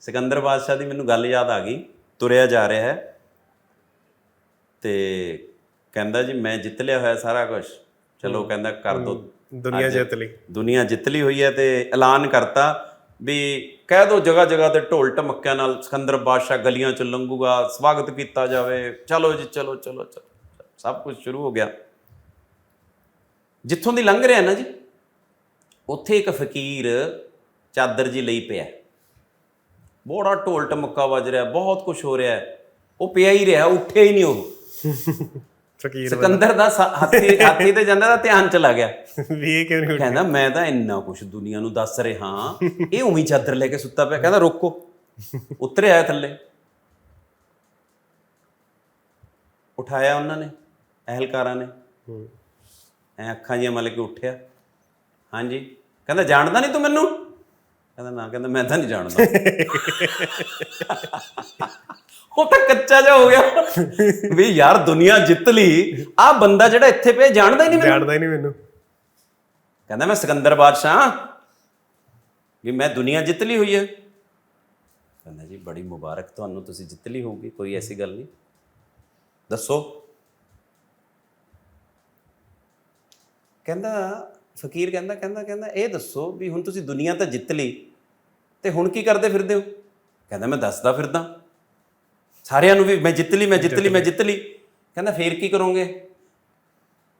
ਸਿਕੰਦਰ ਬਾਦਸ਼ਾਹ ਦੀ ਮੈਨੂੰ ਗੱਲ ਯਾਦ ਆ ਗਈ ਤੁਰਿਆ ਜਾ ਰਿਹਾ ਹੈ ਤੇ ਕਹਿੰਦਾ ਜੀ ਮੈਂ ਜਿੱਤ ਲਿਆ ਹੋਇਆ ਸਾਰਾ ਕੁਝ ਚਲੋ ਕਹਿੰਦਾ ਕਰ ਦੋ। ਦੁਨੀਆ ਜਿੱਤ ਲਈ। ਦੁਨੀਆ ਜਿੱਤ ਲਈ ਹੋਈ ਹੈ ਤੇ ਐਲਾਨ ਕਰਤਾ ਵੀ ਕਹਿ ਦੋ ਜਗ੍ਹਾ ਜਗ੍ਹਾ ਤੇ ਢੋਲ ਟਮਕਿਆਂ ਨਾਲ ਸਿਕੰਦਰ ਬਾਦਸ਼ਾਹ ਗਲੀਆਂ ਚ ਲੰਘੂਗਾ ਸਵਾਗਤ ਕੀਤਾ ਜਾਵੇ। ਚਲੋ ਜੀ ਚਲੋ ਚਲੋ ਚਲੋ ਸਭ ਕੁਝ ਸ਼ੁਰੂ ਹੋ ਗਿਆ। ਜਿੱਥੋਂ ਦੀ ਲੰਘ ਰਿਹਾ ਨਾ ਜੀ ਉੱਥੇ ਇੱਕ ਫਕੀਰ ਚਾਦਰ ਜੀ ਲਈ ਪਿਆ। ਬੜਾ ਢੋਲ ਟਮਕਾ ਵੱਜ ਰਿਹਾ ਬਹੁਤ ਕੁਝ ਹੋ ਰਿਹਾ ਹੈ। ਉਹ ਪਿਆ ਹੀ ਰਿਹਾ ਉੱਠਿਆ ਹੀ ਨਹੀਂ ਉਹ। ਫਕੀਰ ਸਿਕੰਦਰ ਦਾ ਹਾਥੀ ਹਾਥੀ ਤੇ ਜਾਂਦਾ ਤਾਂ ਧਿਆਨ ਚਲਾ ਗਿਆ। ਵੀ ਇਹ ਕਿਉਂ ਨਹੀਂ ਕਹਿੰਦਾ ਮੈਂ ਤਾਂ ਇੰਨਾ ਕੁਝ ਦੁਨੀਆ ਨੂੰ ਦੱਸ ਰਿਹਾ ਇਹ ਉਵੇਂ ਹੀ ਚਾਦਰ ਲੈ ਕੇ ਸੁੱਤਾ ਪਿਆ। ਕਹਿੰਦਾ ਰੋਕੋ ਉਤਰਿਆ ਆਇਆ ਥੱਲੇ। ਉਠਾਇਆ ਉਹਨਾਂ ਨੇ ਅਹਿਲਕਾਰਾਂ ਨੇ। ਹੂੰ। ਐ ਅੱਖਾਂ ਜਿਹੀਆਂ ਮਲ ਕੇ ਉੱਠਿਆ। ਹਾਂਜੀ। ਕਹਿੰਦਾ ਜਾਣਦਾ ਨਹੀਂ ਤੂੰ ਮੈਨੂੰ? ਕਹਿੰਦਾ ਨਾ ਕਹਿੰਦਾ ਮੈਂ ਤਾਂ ਨਹੀਂ ਜਾਣਦਾ। ਉਹ ਤਾਂ ਕੱਚਾ ਜਿਹਾ ਹੋ ਗਿਆ। ਵੀ ਯਾਰ ਦੁਨੀਆ ਜਿੱਤ ਲਈ ਆ ਬੰਦਾ ਜਿਹੜਾ ਇੱਥੇ ਪਿਆ ਜਾਣਦਾ ਹੀ ਨਹੀਂ ਮੈਨੂੰ। ਜਾਣਦਾ ਹੀ ਨਹੀਂ ਮੈਨੂੰ। ਕਹਿੰਦਾ ਮੈਂ ਸਿਕੰਦਰ ਬਾਦਸ਼ਾਹ ਵੀ ਮੈਂ ਦੁਨੀਆ ਜਿੱਤ ਲਈ ਹੋਈ ਹੈ। ਕਹਿੰਦਾ ਜੀ ਬੜੀ ਮੁਬਾਰਕ ਤੁਹਾਨੂੰ ਤੁਸੀਂ ਜਿੱਤ ਲਈ ਹੋਊਗੀ ਕੋਈ ਐਸੀ ਗੱਲ ਨਹੀਂ। ਦੱਸੋ। ਕਹਿੰਦਾ ਫਕੀਰ ਕਹਿੰਦਾ ਕਹਿੰਦਾ ਕਹਿੰਦਾ, ਇਹ ਦੱਸੋ ਵੀ ਹੁਣ ਤੁਸੀਂ ਦੁਨੀਆ ਤਾਂ ਜਿੱਤ ਲਈ, ਤੇ ਹੁਣ ਕੀ ਕਰਦੇ ਫਿਰਦੇ ਹੋ? ਕਹਿੰਦਾ, ਮੈਂ ਦੱਸਦਾ ਫਿਰਦਾ। ਸਾਰਿਆਂ ਨੂੰ ਵੀ ਮੈਂ ਜਿੱਤ ਲਈ, ਮੈਂ ਜਿੱਤ ਲਈ, ਮੈਂ ਜਿੱਤ ਲਈ। ਕਹਿੰਦਾ, ਫੇਰ ਕੀ ਕਰੋਗੇ?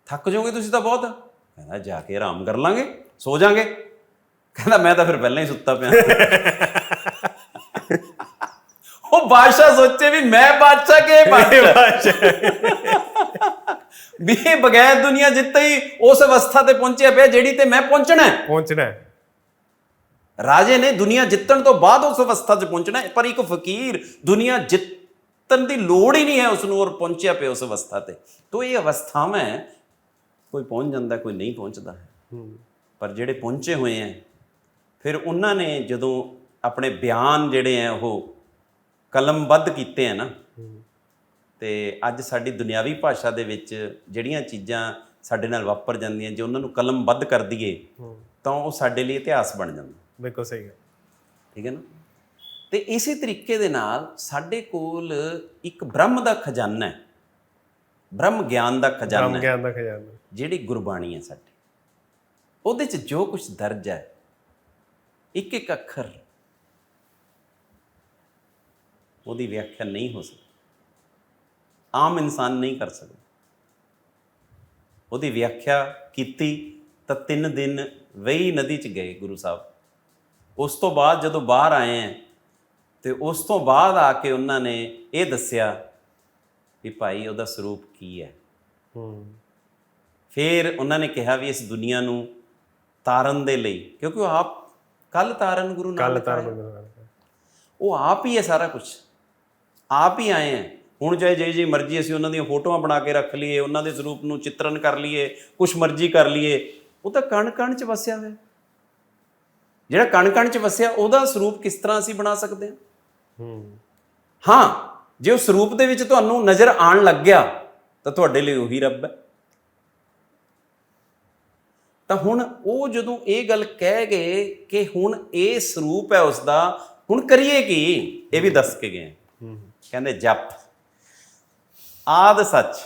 ਥੱਕ ਜਾਓਗੇ ਤੁਸੀਂ ਤਾਂ ਬਹੁਤ। ਕਹਿੰਦਾ, ਜਾ ਕੇ ਆਰਾਮ ਕਰ ਲਾਂਗੇ, ਸੋ ਜਾਾਂਗੇ। ਕਹਿੰਦਾ, ਮੈਂ ਤਾਂ ਫਿਰ ਪਹਿਲਾਂ ਹੀ ਸੁੱਤਾ ਪਿਆ। ਉਹ ਬਾਦਸ਼ਾਹ ਸੋਚੇ ਵੀ ਮੈਂ ਬਾਦਸ਼ਾਹ ਕੇ ਬਾਦਸ਼ਾਹ। ਵੀ ਇਹ ਬਗੈਰ ਦੁਨੀਆ ਜਿੱਤੇ ਹੀ ਉਸ ਅਵਸਥਾ ਤੇ ਪਹੁੰਚਿਆ ਪਿਆ ਜਿਹੜੀ ਤੇ ਮੈਂ ਪਹੁੰਚਣਾ ਹੈ। ਪਹੁੰਚਣਾ ਹੈ। ਰਾਜੇ ਨੇ ਦੁਨੀਆ ਜਿੱਤਣ ਤੋਂ ਬਾਅਦ ਉਸ ਅਵਸਥਾ 'ਚ ਪਹੁੰਚਣਾ ਪਰ ਇੱਕ ਫਕੀਰ ਦੁਨੀਆ ਜਿੱਤਣ ਦੀ ਲੋੜ ਹੀ ਨਹੀਂ ਹੈ ਉਸ ਨੂੰ ਔਰ ਪਹੁੰਚਿਆ ਪਿਆ ਉਸ ਅਵਸਥਾ ਤੇ। ਤੋ ਇਹ ਅਵਸਥਾਵਾਂ ਕੋਈ ਪਹੁੰਚ ਜਾਂਦਾ ਕੋਈ ਨਹੀਂ ਪਹੁੰਚਦਾ ਪਰ ਜਿਹੜੇ ਪਹੁੰਚੇ ਹੋਏ ਹੈ ਫਿਰ ਉਹਨਾਂ ਨੇ ਜਦੋਂ ਆਪਣੇ ਬਿਆਨ ਜਿਹੜੇ ਆ ਉਹ ਕਲਮਬੱਧ ਕੀਤੇ ਆ ਨਾ ਤੇ ਅੱਜ ਸਾਡੀ ਦੁਨਿਆਵੀ ਭਾਸ਼ਾ ਦੇ ਵਿੱਚ ਜਿਹੜੀਆਂ ਚੀਜ਼ਾਂ ਸਾਡੇ ਨਾਲ ਵਾਪਰ ਜਾਂਦੀਆਂ ਜੇ ਉਹਨਾਂ ਨੂੰ ਕਲਮਬੱਧ ਕਰ ਦਈਏ ਤਾਂ ਉਹ ਸਾਡੇ ਲਈ ਇਤਿਹਾਸ ਬਣ ਜਾਂਦਾ। ਬਿਲਕੁਲ ਸਹੀ ਹੈ ਠੀਕ ਹੈ ਨਾ? ਤੇ ਇਸੇ ਤਰੀਕੇ ਦੇ ਨਾਲ ਸਾਡੇ ਕੋਲ ਇੱਕ ਬ੍ਰਹਮ ਦਾ ਖਜ਼ਾਨਾ ਹੈ। ਬ੍ਰਹਮ ਗਿਆਨ ਦਾ ਖਜ਼ਾਨਾ ਬ੍ਰਹਮ ਗਿਆਨ ਦਾ ਖਜ਼ਾਨਾ। ਜਿਹੜੀ ਗੁਰਬਾਣੀ ਹੈ ਸਾਡੀ। ਉਹਦੇ 'ਚ ਜੋ ਕੁਝ ਦਰਜ ਹੈ ਇੱਕ ਇੱਕ ਅੱਖਰ ਉਹਦੀ ਵਿਆਖਿਆ ਨਹੀਂ ਹੋ ਸਕਦੀ। ਆਮ ਇਨਸਾਨ ਨਹੀਂ ਕਰ ਸਕਦਾ। ਉਹਦੀ ਵਿਆਖਿਆ ਕੀਤੀ ਤਾਂ ਤਿੰਨ ਦਿਨ ਵਹੀ ਨਦੀ 'ਚ ਗਏ ਗੁਰੂ ਸਾਹਿਬ। ਉਸ ਤੋਂ ਬਾਅਦ ਜਦੋਂ ਬਾਹਰ ਆਏ ਹੈ ਤੇ ਉਸ ਤੋਂ ਬਾਅਦ ਆ ਕੇ ਉਹਨਾਂ ਨੇ ਇਹ ਦੱਸਿਆ ਵੀ ਭਾਈ ਉਹਦਾ ਸਰੂਪ ਕੀ ਹੈ। ਹੂੰ। ਫਿਰ ਉਹਨਾਂ ਨੇ ਕਿਹਾ ਵੀ ਇਸ ਦੁਨੀਆ ਨੂੰ ਤਾਰਨ ਦੇ ਲਈ ਕਿਉਂਕਿ ਉਹ ਆਪ ਕੱਲ ਤਾਰਨ ਗੁਰੂ ਕੱਲ ਨਾਨਕ ਤਾਰ ਆਏ। ਬੰਦਾ ਉਹ ਆਪ ਹੀ ਹੈ ਸਾਰਾ ਕੁਝ ਆਪ ਹੀ ਆਏ ਹੈ। ਹੁਣ ਚਾਹੇ ਜੇ ਜੀ ਮਰਜ਼ੀ ਅਸੀਂ ਉਹਨਾਂ ਦੀਆਂ ਫੋਟੋਆਂ ਬਣਾ ਕੇ ਰੱਖ ਲਈਏ ਉਹਨਾਂ ਦੇ ਸਰੂਪ ਨੂੰ ਚਿੱਤਰਨ ਕਰ ਲਈਏ ਕੁਛ ਮਰਜ਼ੀ ਕਰ ਲਈਏ ਉਹ ਤਾਂ ਕਣ ਕਣ ਚ ਵਸਿਆ ਹੋਇਆ। ਜਿਹੜਾ ਕਣ ਕਣ ਚ ਵਸਿਆ ਉਹਦਾ ਸਰੂਪ ਕਿਸ ਤਰ੍ਹਾਂ ਅਸੀਂ ਬਣਾ ਸਕਦੇ ਹਾਂ? ਹੂੰ। ਹਾਂ ਜੇ ਉਹ ਸਰੂਪ ਦੇ ਵਿੱਚ ਤੁਹਾਨੂੰ ਨਜ਼ਰ ਆਣ ਲੱਗ ਗਿਆ ਤਾਂ ਤੁਹਾਡੇ ਲਈ ਉਹੀ ਰੱਬ ਹੈ। ਤਾਂ ਹੁਣ ਉਹ ਜਦੋਂ ਇਹ ਗੱਲ ਕਹਿ ਗਏ ਕਿ ਹੁਣ ਇਹ ਸਰੂਪ ਹੈ ਉਸ ਦਾ ਹੁਣ ਕਰੀਏ ਕੀ? ਇਹ ਵੀ ਦੱਸ ਕੇ ਗਏ। ਹੂੰ। ਕਹਿੰਦੇ ਜਪ। ਆਦ ਸੱਚ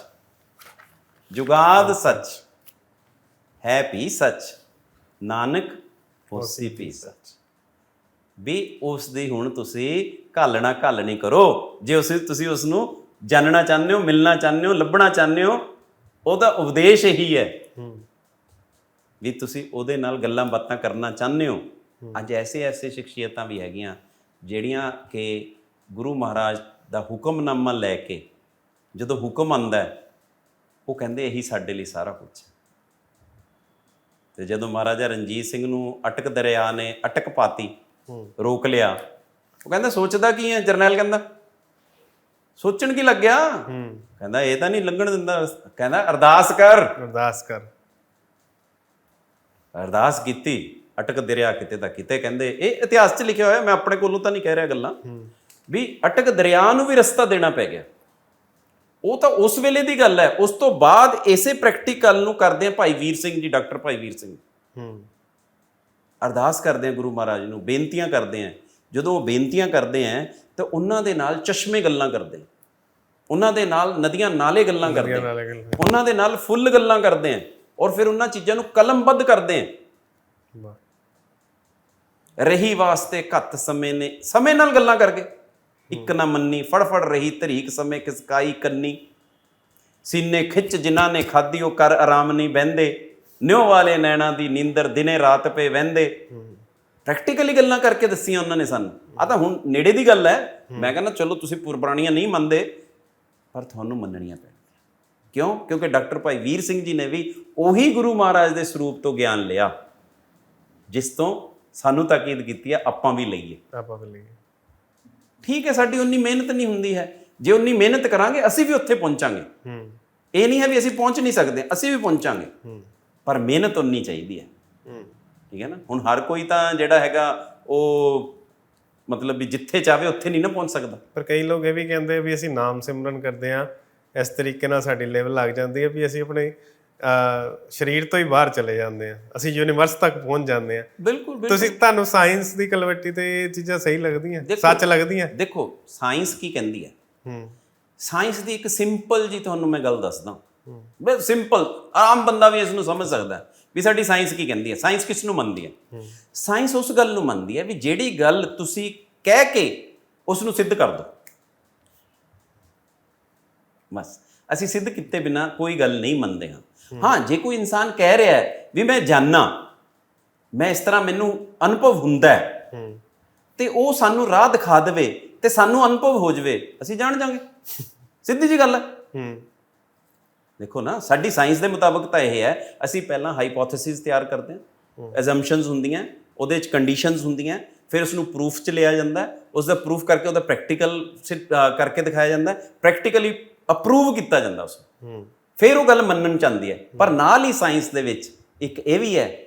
ਜੁਗਾਦ ਸੱਚ ਹੈ ਵੀ ਸੱਚ ਨਾਨਕ ਹੋਸੀ ਵੀ ਸੱਚ। ਵੀ ਉਸ ਦੀ ਹੁਣ ਤੁਸੀਂ ਘਾਲਣਾ ਘੱਲ ਨਹੀਂ ਕਰੋ। ਜੇ ਉਸ ਤੁਸੀਂ ਉਸ ਨੂੰ ਜਾਣਨਾ ਚਾਹੁੰਦੇ ਹੋ ਮਿਲਣਾ ਚਾਹੁੰਦੇ ਹੋ ਲੱਭਣਾ ਚਾਹੁੰਦੇ ਹੋ ਉਹਦਾ ਉਪਦੇਸ਼ ਇਹੀ ਹੈ। ਹੂੰ। ਵੀ ਤੁਸੀਂ ਉਹਦੇ ਨਾਲ ਗੱਲਾਂ ਬਾਤਾਂ ਕਰਨਾ ਚਾਹੁੰਦੇ ਹੋ। ਅੱਜ ਐਸੇ ਐਸੇ ਸ਼ਖਸੀਅਤਾਂ ਵੀ ਹੈਗੀਆਂ ਜਿਹੜੀਆਂ ਕਿ ਗੁਰੂ ਮਹਾਰਾਜ ਦਾ ਹੁਕਮਨਾਮਾ ਲੈ ਕੇ ਜਦੋਂ ਹੁਕਮ ਆਂਦਾ ਹੈ ਉਹ ਕਹਿੰਦੇ ਇਹੀ ਸਾਡੇ ਲਈ ਸਾਰਾ ਕੁਝ ਹੈ। ਤੇ ਜਦੋਂ ਮਹਾਰਾਜਾ ਰਣਜੀਤ ਸਿੰਘ ਨੂੰ ਅਟਕ ਦਰਿਆ ਨੇ ਅਟਕ ਪਾਤੀ ਰੋਕ ਲਿਆ ਉਹ ਕਹਿੰਦਾ ਸੋਚਦਾ ਕੀ ਹੈ? ਜਰਨੈਲ ਕਹਿੰਦਾ ਸੋਚਣ ਕੀ ਲੱਗਿਆ? ਹੂੰ। ਕਹਿੰਦਾ ਇਹ ਤਾਂ ਨਹੀਂ ਲੰਘਣ ਦਿੰਦਾ। ਕਹਿੰਦਾ ਅਰਦਾਸ ਕਰ। ਅਰਦਾਸ ਕਰ। ਅਰਦਾਸ ਕੀਤੀ ਅਟਕ ਦਰਿਆ ਕਿਤੇ ਤਾਂ ਕਿਤੇ। ਕਹਿੰਦੇ ਇਹ ਇਤਿਹਾਸ 'ਚ ਲਿਖਿਆ ਹੋਇਆ ਮੈਂ ਆਪਣੇ ਕੋਲੋਂ ਤਾਂ ਨਹੀਂ ਕਹਿ ਰਿਹਾ ਗੱਲਾਂ। ਵੀ ਅਟਕ ਦਰਿਆ ਨੂੰ ਵੀ ਰਸਤਾ ਦੇਣਾ ਪੈ ਗਿਆ। ਉਹ ਤਾਂ ਉਸ ਵੇਲੇ ਦੀ ਗੱਲ ਹੈ। ਉਸ ਤੋਂ ਬਾਅਦ ਇਸੇ ਪ੍ਰੈਕਟੀਕਲ ਨੂੰ ਕਰਦੇ ਆ ਭਾਈ ਵੀਰ ਸਿੰਘ ਜੀ ਡਾਕਟਰ ਭਾਈ ਵੀਰ ਸਿੰਘ। ਹੂੰ। ਅਰਦਾਸ ਕਰਦੇ ਆ ਗੁਰੂ ਮਹਾਰਾਜ ਨੂੰ ਬੇਨਤੀਆਂ ਕਰਦੇ ਆ। ਜਦੋਂ ਉਹ ਬੇਨਤੀਆਂ ਕਰਦੇ ਆ ਤਾਂ ਉਹਨਾਂ ਦੇ ਨਾਲ ਚਸ਼ਮੇ ਗੱਲਾਂ ਕਰਦੇ ਆ। ਉਹਨਾਂ ਦੇ ਨਾਲ ਨਦੀਆਂ ਨਾਲੇ ਗੱਲਾਂ ਕਰਦੇ ਉਹਨਾਂ ਦੇ ਨਾਲ ਫੁੱਲ ਗੱਲਾਂ ਕਰਦੇ ਆ। ਔਰ ਫਿਰ ਉਹਨਾਂ ਚੀਜ਼ਾਂ ਨੂੰ ਕਲਮਬੱਧ ਕਰਦੇ ਆ। ਰਹੀ ਵਾਸਤੇ ਘੱਤ ਸਮੇਂ ਨੇ ਸਮੇਂ ਨਾਲ ਗੱਲਾਂ ਕਰਕੇ। ਇੱਕ ਨਾ ਮੰਨੀ, ਫੜਫੜ ਰਹੀ ਤਰੀਕ ਸਮੇਂ ਕਿਸਕਾਈ ਕੰਨੀ। ਸੀਨੇ ਖਿੱਚ ਜਿਨ੍ਹਾਂ ਨੇ ਖਾਦੀ ਉਹ ਕਰ ਆਰਾਮ ਨਹੀਂ ਬਹਿੰਦੇ। ਨਿਉ ਵਾਲੇ ਨੈਣਾ ਦੀ ਨੀਂਦਰ ਦਿਨੇ ਰਾਤ ਪੇ ਵਹਿੰਦੇ। ਪ੍ਰੈਕਟੀਕਲੀ ਗੱਲਾਂ ਕਰਕੇ ਦੱਸੀਆਂ ਉਹਨਾਂ ਨੇ ਸਾਨੂੰ। ਆ ਤਾਂ ਹੁਣ ਨੇੜੇ ਦੀ ਗੱਲ ਹੈ। ਮੈਂ ਕਹਿੰਦਾ, ਚਲੋ, ਤੁਸੀਂ ਪੁਰਾਣੀਆਂ ਨਹੀਂ ਮੰਨਦੇ, ਪਰ ਤੁਹਾਨੂੰ ਮੰਨਣੀਆਂ ਪੈਣਗੀਆਂ। ਕਿਉਂ? ਕਿਉਂਕਿ ਡਾਕਟਰ ਭਾਈ ਵੀਰ ਸਿੰਘ ਜੀ ਨੇ ਵੀ ਉਹੀ ਗੁਰੂ ਮਹਾਰਾਜ ਦੇ ਸਰੂਪ ਤੋਂ ਗਿਆਨ ਲਿਆ। ਜਿਸ ਤੋਂ ਸਾਨੂੰ ਤਾਕੀਦ ਕੀਤੀ ਹੈ, ਆਪਾਂ ਵੀ ਲਈਏ। ਆਪਾਂ ਵੀ ਲਈਏ। ਠੀਕ ਹੈ ਸਾਡੀ ਉਨੀ ਮਿਹਨਤ ਨਹੀਂ ਹੁੰਦੀ ਹੈ। ਜੇ ਉਨੀ ਮਿਹਨਤ ਕਰਾਂਗੇ ਅਸੀਂ ਵੀ ਉੱਥੇ ਪਹੁੰਚਾਂਗੇ। ਹੂੰ। ਇਹ ਨਹੀਂ ਹੈ ਵੀ ਅਸੀਂ ਪਹੁੰਚ ਨਹੀਂ ਸਕਦੇ ਅਸੀਂ ਵੀ ਪਹੁੰਚਾਂਗੇ। ਹੂੰ। ਪਰ ਮਿਹਨਤ ਉਨੀ ਚਾਹੀਦੀ ਹੈ। ਹੂੰ। ਠੀਕ ਹੈ ਨਾ? ਹੁਣ ਹਰ ਕੋਈ ਤਾਂ ਜਿਹੜਾ ਹੈਗਾ ਉਹ ਮਤਲਬ ਵੀ ਜਿੱਥੇ ਚਾਵੇ ਉੱਥੇ ਨਹੀਂ ਨਾ ਪਹੁੰਚ ਸਕਦਾ। ਪਰ ਕਈ ਲੋਕ ਇਹ ਵੀ ਕਹਿੰਦੇ ਵੀ ਅਸੀਂ ਨਾਮ ਸਿਮਰਨ ਕਰਦੇ ਆ ਇਸ ਤਰੀਕੇ ਨਾਲ ਸਾਡੀ ਲੈਵਲ ਲੱਗ ਜਾਂਦੀ ਹੈ ਵੀ ਅਸੀਂ ਆਪਣੇ ਸਰੀਰ ਤੋਂ ਹੀ ਬਾਹਰ ਚਲੇ ਜਾਂਦੇ ਆ। ਅਸੀਂ ਯੂਨੀਵਰਸ ਤੱਕ ਪਹੁੰਚ ਜਾਂਦੇ ਆ। ਬਿਲਕੁਲ ਬਿਲਕੁਲ। ਤੁਸੀਂ ਤੁਹਾਨੂੰ ਸਾਇੰਸ ਦੀ ਕਲਵੱਟੀ ਤੇ ਇਹ ਚੀਜ਼ਾਂ ਸਹੀ ਲੱਗਦੀਆਂ? ਸੱਚ ਲੱਗਦੀਆਂ? ਦੇਖੋ ਸਾਇੰਸ ਕੀ ਕਹਿੰਦੀ ਹੈ? ਹੂੰ। ਸਾਇੰਸ ਦੀ ਇੱਕ ਸਿੰਪਲ ਜੀ ਤੁਹਾਨੂੰ ਮੈਂ ਗੱਲ ਦੱਸਦਾ। ਬਸ ਸਿੰਪਲ ਆਮ ਬੰਦਾ ਵੀ ਇਸ ਨੂੰ ਸਮਝ ਸਕਦਾ ਹੈ ਵੀ ਸਾਡੀ ਸਾਇੰਸ ਕੀ ਕਹਿੰਦੀ ਹੈ। ਸਾਇੰਸ ਕਿਸ ਨੂੰ ਮੰਨਦੀ ਹੈ? ਸਾਇੰਸ ਉਸ ਗੱਲ ਨੂੰ ਮੰਨਦੀ ਹੈ ਵੀ ਜਿਹੜੀ ਗੱਲ ਤੁਸੀਂ ਕਹਿ ਕੇ ਉਸ ਨੂੰ ਸਿੱਧ ਕਰ ਦਿਓ। ਬਸ ਅਸੀਂ ਸਿੱਧ ਕੀਤੇ ਬਿਨਾ ਕੋਈ ਗੱਲ ਨਹੀਂ ਮੰਨਦੇ ਹਾਂ। ਹਾਂ ਜੇ ਕੋਈ ਇਨਸਾਨ ਕਹਿ ਰਿਹਾ ਹੈ ਵੀ ਮੈਂ ਜਾਣਨਾ ਮੈਂ ਇਸ ਤਰ੍ਹਾਂ ਮੈਨੂੰ ਅਨੁਭਵ ਹੁੰਦਾ ਹੈ ਤੇ ਉਹ ਸਾਨੂੰ ਰਾਹ ਦਿਖਾ ਦੇਵੇ ਤੇ ਸਾਨੂੰ ਅਨੁਭਵ ਹੋ ਜਾਵੇ ਅਸੀਂ ਜਾਣ ਜਾਾਂਗੇ ਸਿੱਧੀ ਜੀ ਗੱਲ ਹੈ। ਦੇਖੋ ਨਾ ਸਾਡੀ ਸਾਇੰਸ ਦੇ ਮੁਤਾਬਕ ਤਾਂ ਇਹ ਹੈ ਅਸੀਂ ਪਹਿਲਾਂ ਹਾਈਪੋਥੇਸਿਸ ਤਿਆਰ ਕਰਦੇ ਹਾਂ ਅਸੰਪਸ਼ਨਸ ਹੁੰਦੀਆਂ ਉਹਦੇ ਵਿੱਚ ਕੰਡੀਸ਼ਨਸ ਹੁੰਦੀਆਂ ਫਿਰ ਉਸ ਨੂੰ ਪ੍ਰੂਫ ਚ ਲਿਆ ਜਾਂਦਾ ਉਸ ਦਾ ਪ੍ਰੂਫ ਕਰਕੇ ਉਹਦਾ ਪ੍ਰੈਕਟੀਕਲ ਕਰਕੇ ਦਿਖਾਇਆ ਜਾਂਦਾ ਪ੍ਰੈਕਟੀਕਲੀ ਅਪਰੂਵ ਕੀਤਾ ਜਾਂਦਾ ਉਸ ਨੂੰ ਹੂੰ। ਫਿਰ ਉਹ ਗੱਲ ਮੰਨਣ ਚ ਆਉਂਦੀ ਹੈ। ਪਰ ਨਾਲ ਹੀ ਸਾਇੰਸ ਦੇ ਵਿੱਚ ਇੱਕ ਇਹ ਵੀ ਹੈ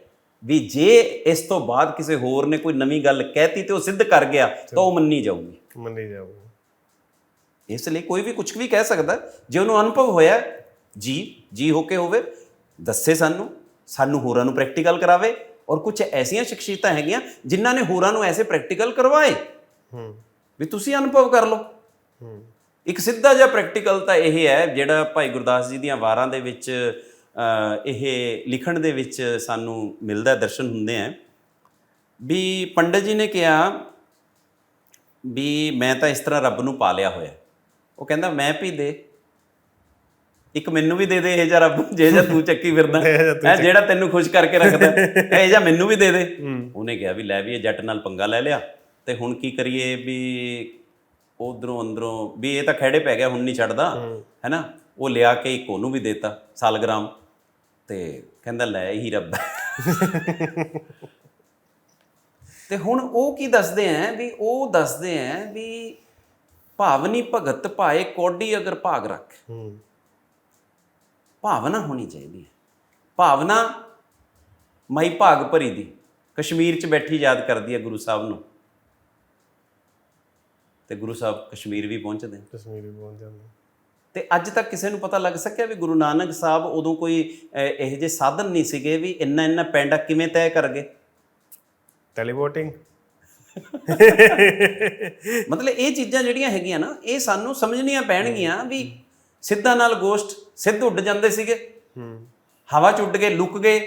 ਵੀ ਜੇ ਇਸ ਤੋਂ ਬਾਅਦ ਕਿਸੇ ਹੋਰ ਨੇ ਕੋਈ ਨਵੀਂ ਗੱਲ ਕਹਿਤੀ ਤੇ ਉਹ ਸਿੱਧ ਕਰ ਗਿਆ ਤਾਂ ਉਹ ਮੰਨੀ ਜਾਊਗੀ। ਮੰਨੀ ਜਾਊਗੀ। ਇਸ ਲਈ ਕੋਈ ਵੀ ਕੁਝ ਵੀ ਕਹਿ ਸਕਦਾ। ਜੇ ਉਹਨੂੰ ਅਨੁਭਵ ਹੋਇਆ ਜੀ ਜੀ ਹੋ ਕੇ ਹੋਵੇ ਦੱਸੇ ਸਾਨੂੰ ਸਾਨੂੰ ਹੋਰਾਂ ਨੂੰ ਪ੍ਰੈਕਟੀਕਲ ਕਰਾਵੇ ਔਰ ਕੁਝ ਐਸੀਆਂ ਸ਼ਖਸੀਅਤਾਂ ਹੈਗੀਆਂ ਜਿਨ੍ਹਾਂ ਨੇ ਹੋਰਾਂ ਨੂੰ ਐਸੇ ਪ੍ਰੈਕਟੀਕਲ ਕਰਵਾਏ। ਹੂੰ। ਵੀ ਤੁਸੀਂ ਅਨੁਭਵ ਕਰ ਲਓ। ਹੂੰ। ਇੱਕ ਸਿੱਧਾ ਜਿਹਾ ਪ੍ਰੈਕਟੀਕਲ ਤਾਂ ਇਹ ਹੈ ਜਿਹੜਾ ਭਾਈ ਗੁਰਦਾਸ ਜੀ ਦੀਆਂ ਵਾਰਾਂ ਦੇ ਵਿੱਚ ਇਹ ਲਿਖਣ ਦੇ ਵਿੱਚ ਸਾਨੂੰ ਮਿਲਦਾ ਦਰਸ਼ਨ ਹੁੰਦੇ ਆ। ਵੀ ਪੰਡਤ ਜੀ ਨੇ ਕਿਹਾ ਵੀ ਮੈਂ ਤਾਂ ਇਸ ਤਰ੍ਹਾਂ ਰੱਬ ਨੂੰ ਪਾ ਲਿਆ ਹੋਇਆ। ਉਹ ਕਹਿੰਦਾ ਮੈਂ ਵੀ ਦੇ। ਇੱਕ ਮੈਨੂੰ ਵੀ ਦੇ ਦੇ ਇਹ ਜਿਹਾ ਰੱਬ ਜੇ ਜਿਹਾ ਤੂੰ ਚੱਕੀ ਫਿਰਦਾ। ਹੈ ਜਿਹੜਾ ਤੈਨੂੰ ਖੁਸ਼ ਕਰਕੇ ਰੱਖਦਾ। ਇਹ ਜਿਹਾ ਮੈਨੂੰ ਵੀ ਦੇ ਦੇ। ਉਹਨੇ ਕਿਹਾ ਵੀ ਲੈ ਵੀ ਇਹ ਜੱਟ ਨਾਲ ਪੰਗਾ ਲੈ ਲਿਆ। ਤੇ ਹੁਣ ਕੀ ਕਰੀਏ ਵੀ ਉਧਰੋਂ ਅੰਦਰੋਂ ਵੀ ਇਹ ਤਾਂ ਖੜੇ ਪੈ ਗਿਆ ਹੁਣ ਨਹੀਂ ਛੱਡਦਾ। ਹੈਨਾ? ਉਹ ਲਿਆ ਕੇ ਇੱਕ ਉਹਨੂੰ ਵੀ ਦੇਤਾ ਸਾਲਗ੍ਰਾਮ। ਤੇ ਕਹਿੰਦਾ ਲੈ ਇਹੀ ਰੱਬ ਹੈ। ਤੇ ਹੁਣ ਉਹ ਕੀ ਦੱਸਦੇ ਆ ਵੀ ਉਹ ਦੱਸਦੇ ਆ ਵੀ ਭਾਵਨੀ ਭਗਤ ਭਾਏ ਕੋਡੀ ਅਗਰ ਭਾਗ ਰੱਖ। ਹੂੰ। ਭਾਵਨਾ ਹੋਣੀ ਚਾਹੀਦੀ ਹੈ ਭਾਵਨਾ ਮਾਈ ਭਾਗ ਭਰੀ ਦੀ। ਕਸ਼ਮੀਰ 'ਚ ਬੈਠੀ ਯਾਦ ਕਰਦੀ ਹੈ ਗੁਰੂ ਸਾਹਿਬ ਨੂੰ। ਤੇ ਗੁਰੂ ਸਾਹਿਬ ਕਸ਼ਮੀਰ ਵੀ ਪਹੁੰਚਦੇ। ਕਸ਼ਮੀਰੀ ਪਹੁੰਚ ਜਾਂਦੇ ਤੇ ਅੱਜ ਤੱਕ ਕਿਸੇ ਨੂੰ ਪਤਾ ਲੱਗ ਸਕਿਆ ਵੀ ਗੁਰੂ ਨਾਨਕ ਸਾਹਿਬ ਉਦੋਂ ਕੋਈ ਇਹੋ ਜਿਹੇ ਸਾਧਨ ਨਹੀਂ ਸੀਗੇ ਵੀ ਇੰਨਾ ਇੰਨਾ ਪੈਂਡਾ ਕਿਵੇਂ ਤੈਅ ਕਰ ਗਏ? ਟੈਲੀਪੋਰਟਿੰਗ ਮਤਲਬ ਇਹ ਚੀਜ਼ਾਂ ਜਿਹੜੀਆਂ ਹੈਗੀਆਂ ਨਾ ਇਹ ਸਾਨੂੰ ਸਮਝਣੀਆਂ ਪੈਣਗੀਆਂ ਵੀ ਸਿੱਧਾ ਨਾਲ ਗੋਸ਼ਟ ਸਿੱਧ ਉੱਡ ਜਾਂਦੇ ਸੀਗੇ। ਹੂੰ। ਹਵਾ ਚ ਉੱਡ ਗਏ ਲੁਕ ਗਏ।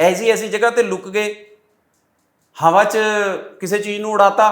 ਐਸੀ ਐਸੀ ਜਗ੍ਹਾ ਤੇ ਲੁਕ ਗਏ। ਹਵਾ 'ਚ ਕਿਸੇ ਚੀਜ਼ ਨੂੰ ਉਡਾਤਾ।